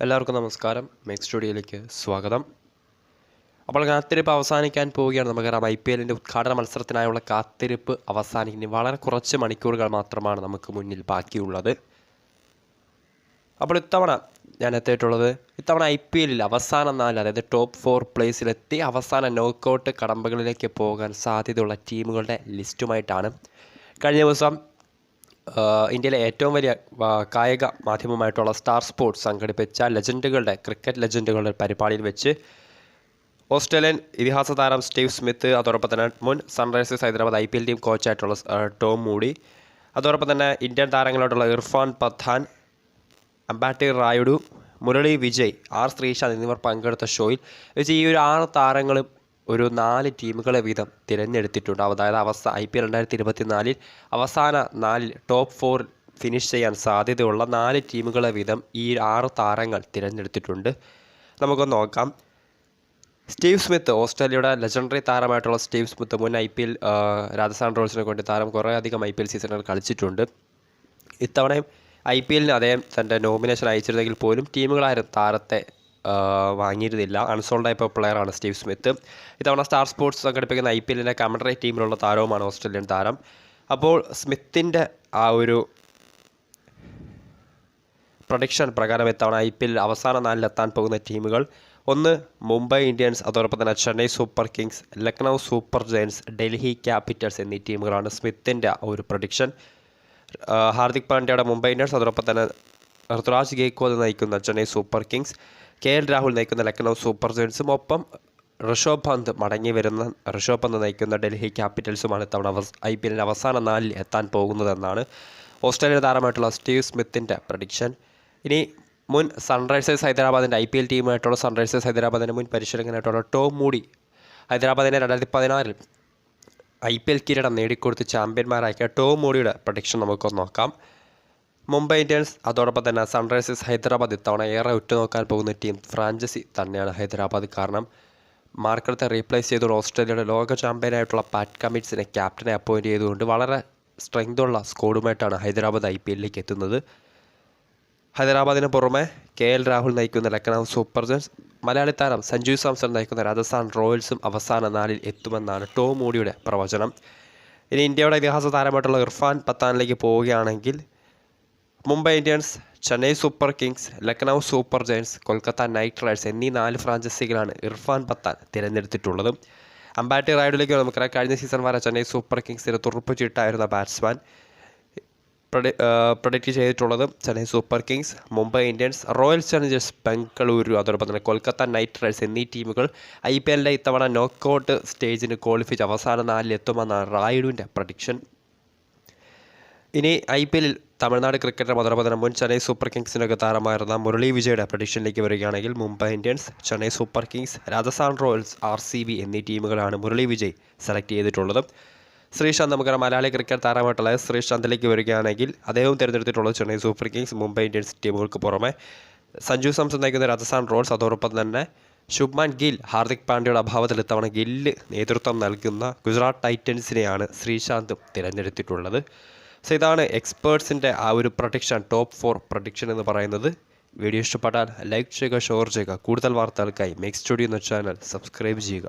എല്ലാവർക്കും നമസ്കാരം. മെക്സ് സ്റ്റുഡിയോയിലേക്ക് സ്വാഗതം. അപ്പോൾ കാത്തിരിപ്പ് അവസാനിക്കാൻ പോവുകയാണ്. നമുക്കറിയാം ഐ പി എല്ലിന്റെ ഉദ്ഘാടന മത്സരത്തിനായുള്ള കാത്തിരിപ്പ് അവസാനിക്കുന്ന വളരെ കുറച്ച് മണിക്കൂറുകൾ മാത്രമാണ് നമുക്ക് മുന്നിൽ ബാക്കിയുള്ളത്. അപ്പോൾ ഇത്തവണ ഞാൻ എത്തിയിട്ടുള്ളത് ഇത്തവണ ഐ പി എല്ലിൽ അവസാന നാല് അതായത് ടോപ്പ് ഫോർ പ്ലേസിലെത്തി അവസാന നോക്കൗട്ട് കടമ്പകളിലേക്ക് പോകാൻ സാധ്യതയുള്ള ടീമുകളുടെ ലിസ്റ്റുമായിട്ടാണ് കഴിഞ്ഞ ദിവസം ഇന്ത്യയിലെ ഏറ്റവും വലിയ കായിക മാധ്യമമായിട്ടുള്ള സ്റ്റാർ സ്പോർട്സ് സംഘടിപ്പിച്ച ലെജൻഡുകളുടെ ക്രിക്കറ്റ് ലെജൻഡുകളുടെ പരിപാടിയിൽ വെച്ച് ഓസ്ട്രേലിയൻ ഇതിഹാസ താരം സ്റ്റീവ് സ്മിത്ത് അതോടൊപ്പം തന്നെ മുൻ Sunrisers Hyderabad I P L team കോച്ചായിട്ടുള്ള Tom Moody അതോടൊപ്പം തന്നെ ഇന്ത്യൻ താരങ്ങളോടുള്ള ഇർഫാൻ പത്താൻ അംബാട്ടി റായുഡു മുരളി വിജയ് ആർ ശ്രീശാന്ത് എന്നിവർ പങ്കെടുത്ത ഷോയിൽ വെച്ച് ഈ ഒരു ആറ് താരങ്ങളും ഒരു നാല് ടീമുകളെ വീതം തിരഞ്ഞെടുത്തിട്ടുണ്ട് അതായത് അവസ്ഥ ഐ പി രണ്ടായിരത്തി ഇരുപത്തിനാലിൽ അവസാന നാലിൽ ടോപ്പ് ഫോർ ഫിനിഷ് ചെയ്യാൻ സാധ്യതയുള്ള നാല് ടീമുകളെ വീതം ഈ ആറ് താരങ്ങൾ തിരഞ്ഞെടുത്തിട്ടുണ്ട്. നമുക്ക് നോക്കാം. സ്റ്റീവ് സ്മിത്ത് ഓസ്ട്രേലിയയുടെ ലെജൻഡറി താരമായിട്ടുള്ള സ്റ്റീവ് സ്മിത്ത് മുൻ ഐ പി എൽ രാജസ്ഥാൻ റോയൽസിനെ കൊണ്ട് താരം കുറേയധികം ഐ പി എൽ സീസണുകൾ കളിച്ചിട്ടുണ്ട്. ഇത്തവണയും ഐ പി എല്ലിന് അദ്ദേഹം തന്റെ നോമിനേഷൻ അയച്ചിരുന്നെങ്കിൽ പോലും ടീമുകളായിരുന്നു താരത്തെ വാങ്ങിയിരുന്നില്ല. അൺസോൾഡ് ആയപ്പോൾ പ്ലെയറാണ് സ്റ്റീവ് സ്മിത്ത് ഇത്തവണ സ്റ്റാർ സ്പോർട്സ് സംഘടിപ്പിക്കുന്ന ഐ പി എല്ലിന്റെ കമൻഡറി ടീമിലുള്ള താരവുമാണ് ഓസ്ട്രേലിയൻ താരം. അപ്പോൾ സ്മിത്തിന്റെ ആ ഒരു പ്രൊഡിക്ഷൻ പ്രകാരം ഇത്തവണ ഐ പി എൽ അവസാന നാലിലെത്താൻ പോകുന്ന ടീമുകൾ ഒന്ന് മുംബൈ ഇന്ത്യൻസ് അതോടൊപ്പം തന്നെ Chennai Super Kings Lucknow Super Giants Delhi Capitals എന്നീ ടീമുകളാണ് സ്മിത്തിന്റെ ആ ഒരു പ്രൊഡിക്ഷൻ ഹാർദിക് പാണ്ഡ്യയുടെ മുംബൈ ഇന്ത്യൻസ് അതോടൊപ്പം തന്നെ ഋതുരാജ് ഗേക്വാദ് നയിക്കുന്ന Chennai Super Kings K L Rahul നയിക്കുന്ന ലക്നൗ സൂപ്പർ ജയൻസും ഒപ്പം ഋഷഭ് പന്ത് മടങ്ങി വരുന്ന ഋഷഭ് പന്ത് നയിക്കുന്ന ഡൽഹി ക്യാപിറ്റൽസുമാണ് ഇത്തവണ ഐ പി എല്ലിന്റെ അവസാന നാലിൽ എത്താൻ പോകുന്നതെന്നാണ് ഓസ്ട്രേലിയ താരമായിട്ടുള്ള സ്റ്റീവ് സ്മിത്തിന്റെ പ്രഡിക്ഷൻ. ഇനി മുൻ സൺറൈസേഴ്സ് ഹൈദരാബാദിന്റെ ഐ പി എൽ ടീമായിട്ടുള്ള സൺറൈസേഴ്സ് ഹൈദരാബാദിന്റെ മുൻ പരിശീലകനായിട്ടുള്ള ടോം മൂഡി ഹൈദരാബാദിനെ രണ്ടായിരത്തി പതിനാറിൽ ഐ പി എൽ കിരീടം നേടിക്കൊടുത്ത് ചാമ്പ്യന്മാരാക്കിയ ടോം മൂഡിയുടെ പ്രഡിക്ഷൻ നമുക്കൊന്ന് നോക്കാം. മുംബൈ ഇന്ത്യൻസ് അതോടൊപ്പം തന്നെ സൺറൈസേഴ്സ് ഹൈദരാബാദ് ഇത്തവണ ഏറെ ഉറ്റുനോക്കാൻ പോകുന്ന ടീം ഫ്രാഞ്ചസി തന്നെയാണ് ഹൈദരാബാദ്. കാരണം മാർക്കറത്തെ റീപ്ലേസ് ചെയ്തുകൊണ്ട് ഓസ്ട്രേലിയയുടെ ലോക ചാമ്പ്യനായിട്ടുള്ള പാറ്റ് കമിറ്റ്സിനെ ക്യാപ്റ്റനെ അപ്പോയിന്റ് ചെയ്തുകൊണ്ട് വളരെ സ്ട്രെങ്തുള്ള സ്കോഡുമായിട്ടാണ് ഹൈദരാബാദ് ഐ പി എല്ലിലേക്ക് എത്തുന്നത്. ഹൈദരാബാദിന് പുറമെ കെ എൽ രാഹുൽ നയിക്കുന്ന ലക്നൗ സൂപ്പർ ജയൻസ് മലയാളി താരം സഞ്ജു സാംസൺ നയിക്കുന്ന രാജസ്ഥാൻ റോയൽസും അവസാന നാലിൽ എത്തുമെന്നാണ് ടോം മോഡിയുടെ പ്രവചനം. ഇനി ഇന്ത്യയുടെ ഇതിഹാസ താരമായിട്ടുള്ള ഇർഫാൻ പത്താനിലേക്ക് പോവുകയാണെങ്കിൽ Mumbai Indians Chennai Super Kings Lucknow Super Giants Kolkata Knight Riders എന്നീ നാല് ഫ്രാഞ്ചൈസികളാണ് ഇർഫാൻ പത്താൻ തിരഞ്ഞെടുത്തിട്ടുള്ളത്. അമ്പാട്ടി റൈഡിലേക്ക് നമുക്കറിയാം കഴിഞ്ഞ സീസൺ വരെ ചെന്നൈ സൂപ്പർ കിങ്സിന് തുറുപ്പ് ചീട്ടായിരുന്ന ബാറ്റ്സ്മാൻ പ്രൊഡിക്റ്റ് ചെയ്തിട്ടുള്ളത് Chennai Super Kings Mumbai Indians Royal Challengers Bengaluru അതോടൊപ്പം തന്നെ കൊൽക്കത്ത നൈറ്റ് റൈഡേഴ്സ് എന്നീ ടീമുകൾ ഐ പി എല്ലിന്റെ ഇത്തവണ നോക്കൗട്ട് സ്റ്റേജിന് ക്വാളിഫിച്ച് അവസാന നാലിൽ എത്തുമെന്നാണ് റായിഡുവിന്റെ പ്രഡിക്ഷൻ ഇനി ഐ പി എല്ലിൽ തമിഴ്നാട് ക്രിക്കറ്റർ മധുരപതനം മുൻ ചെന്നൈ സൂപ്പർ കിങ്സിനൊക്കെ താരമായിരുന്ന മുരളി വിജയുടെ പ്രഡിക്ഷനിലേക്ക് വരികയാണെങ്കിൽ Mumbai Indians Chennai Super Kings Rajasthan Royals R C B എന്നീ ടീമുകളാണ് മുരളി വിജയ് സെലക്ട് ചെയ്തിട്ടുള്ളത്. ശ്രീശാന്ത് നമുക്കറിയാം മലയാളി ക്രിക്കറ്റ് താരമായിട്ടുള്ള ശ്രീശാന്തിലേക്ക് വരികയാണെങ്കിൽ അദ്ദേഹം തിരഞ്ഞെടുത്തിട്ടുള്ളത് Chennai Super Kings Mumbai Indians ടീമുകൾക്ക് പുറമെ. സഞ്ജു സാംസൺ നയിക്കുന്ന രാജസ്ഥാൻ റോയൽസ് അതോടൊപ്പം തന്നെ ശുഭ്മാൻ ഗിൽ ഹാർദിക് പാണ്ഡ്യയുടെ അഭാവത്തിൽ ഇത്തവണ ഗില്ല് നേതൃത്വം നൽകുന്ന ഗുജറാത്ത് ടൈറ്റൻസിനെയാണ് ശ്രീശാന്തും തിരഞ്ഞെടുത്തിട്ടുള്ളത്. സോ ഇതാണ് എക്സ്പേർട്സിന്റെ ആ ഒരു പ്രൊഡിക്ഷൻ ടോപ്പ് ഫോർ പ്രൊഡിക്ഷൻ എന്ന് പറയുന്നത്. വീഡിയോ ഇഷ്ടപ്പെട്ടാൽ ലൈക്ക് ചെയ്യുക ഷെയർ ചെയ്യുക. കൂടുതൽ വാർത്തകൾക്കായി മേക്ക് സ്റ്റുഡിയോ എന്ന ചാനൽ സബ്സ്ക്രൈബ് ചെയ്യുക.